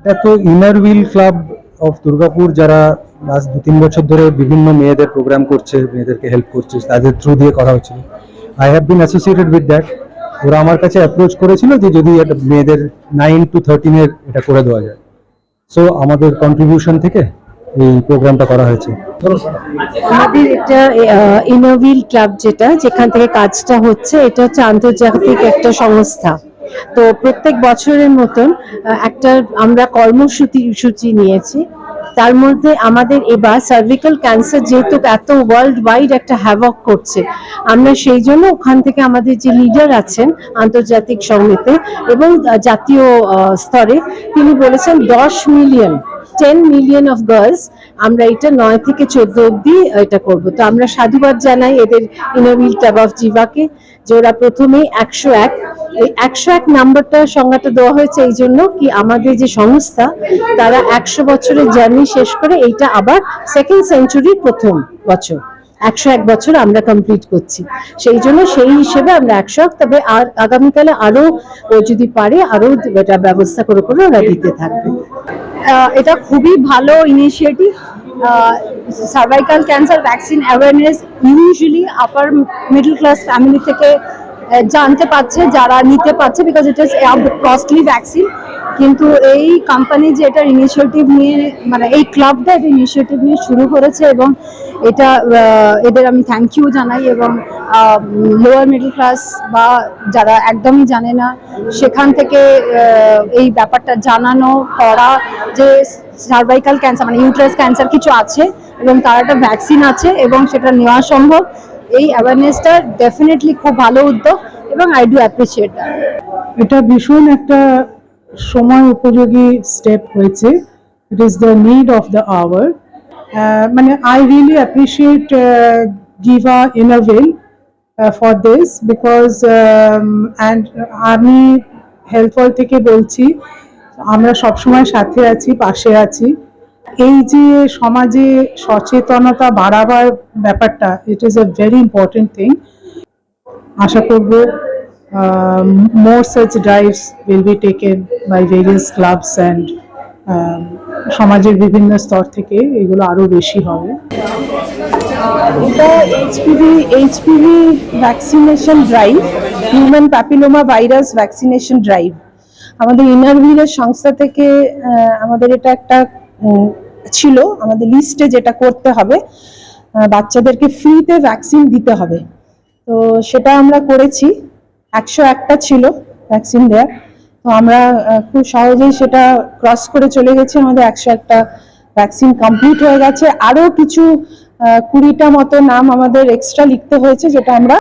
এটা তো inner wheel club of Durgapur যারা লাস্ট দু তিন বছর ধরে বিভিন্ন মেয়েদের প্রোগ্রাম করছে, মেয়েদেরকে হেল্প করছে, তাদের থ্রু দিয়ে করা হচ্ছিল। I have been associated with that ওরা আমার কাছে অ্যাপ্রোচ করেছিল যে যদি একটা মেয়েদের নাইন টু থার্টিনের এটা করে দেওয়া যায়। সো আমাদের কন্ট্রিবিউশন থেকে এই প্রোগ্রামটা করা হয়েছে। আমাদের এটা ইনোভিল ক্লাব যেটা, যেখান থেকে কাজটা হচ্ছে, এটা হচ্ছে আন্তর্জাতিক একটা সংস্থা। তো প্রত্যেক বছরের মতন একটা আমরা কর্মসূচি, সূচি নিয়েছি। তার মধ্যে আমাদের এবার সার্ভিক্যাল ক্যান্সার যেহেতু এত ওয়ার্ল্ড ওয়াইড একটা হ্যাভক করছে, আমরা সেই জন্য ওখান থেকে আমাদের যে লিডার আছেন আন্তর্জাতিক সমিতি এবং জাতীয় স্তরে, তিনি বলেছেন দশ million ten million of girls আমরা এটা নয় থেকে চোদ্দ অব্দি এটা করব। তো আমরা সাধুবাদ জানাই এদের ইনোভিল ট্যাব অফ জিভাকে যে ওরা প্রথমেই একশো এক এই একশো এক নাম্বারটা সংজ্ঞাটা দেওয়া হয়েছে এই জন্য কি আমাদের যে সংস্থা, তারা একশো বছরের জার্নি শেষ করে এইটা আবার সেকেন্ড প্রথম বছর। একশো এক বছর আমরা কমপ্লিট করছি। সেই জন্য সেই হিসেবে আমরা একশো এক, তবে আর আগামীকালে আরও ও যদি পারে আরও এটা ব্যবস্থা করে করে ওরা দিতে থাকবে। এটা খুবই ভালো initiative cervical cancer vaccine awareness usually upper middle class family থেকে জানতে পারছে, যারা নিতে পারছে because it is costly vaccine কিন্তু এই কোম্পানি যে এটার ইনিশিয়েটিভ নিয়ে মানে এই ক্লাবটা এটা ইনিশিয়েটিভ নিয়ে শুরু করেছে এবং এটা এদের আমি থ্যাংক ইউ জানাই এবং লোয়ার মিডল ক্লাস বা যারা একদমই জানে না, সেখান থেকে এই ব্যাপারটা জানানো, করা যে সার্ভাইকাল ক্যান্সার মানে ইউট্রাস ক্যান্সার কিছু আছে এবং তার একটা ভ্যাকসিন আছে এবং সেটা নেওয়া সম্ভব। এই অ্যাওয়ারনেসটা ডেফিনেটলি খুব ভালো উদ্যোগ এবং আই ডু অ্যাপ্রিসিয়েট দ্যাট এটা ভীষণ একটা সময় উপযোগী স্টেপ হয়েছে। It is the need of the hour মানে I really appreciate give a ইনোভেল for this because and আমি হেলথ থেকে বলছি, আমরা সবসময় সাথে আছি, পাশে আছি। এই যে সমাজে সচেতনতা বাড়াবার ব্যাপারটা it is a very important thing আশা করব more such drives will be taken by various clubs and সমাজের বিভিন্ন স্তর থেকে এগুলো আরও বেশি হবে। এটা HPV HPV vaccination drive human papilloma virus vaccination drive আমাদের ইনারভিলের সংস্থা থেকে আমাদের এটা একটা ছিল, আমাদের লিস্টে যেটা করতে হবে বাচ্চাদেরকে ফ্রিতে ভ্যাকসিন দিতে হবে। তো সেটা আমরা করেছি, একশো একটা ছিল ভ্যাকসিন দেওয়ার তো আমরা খুব সহজেই সেটা ক্রস করে চলে গেছি, আমাদের একশো একটা ভ্যাকসিন কমপ্লিট হয়ে গেছে। আরও কিছু কুড়িটা মতো নাম আমাদের এক্সট্রা লিখতে হয়েছে, যেটা আমরা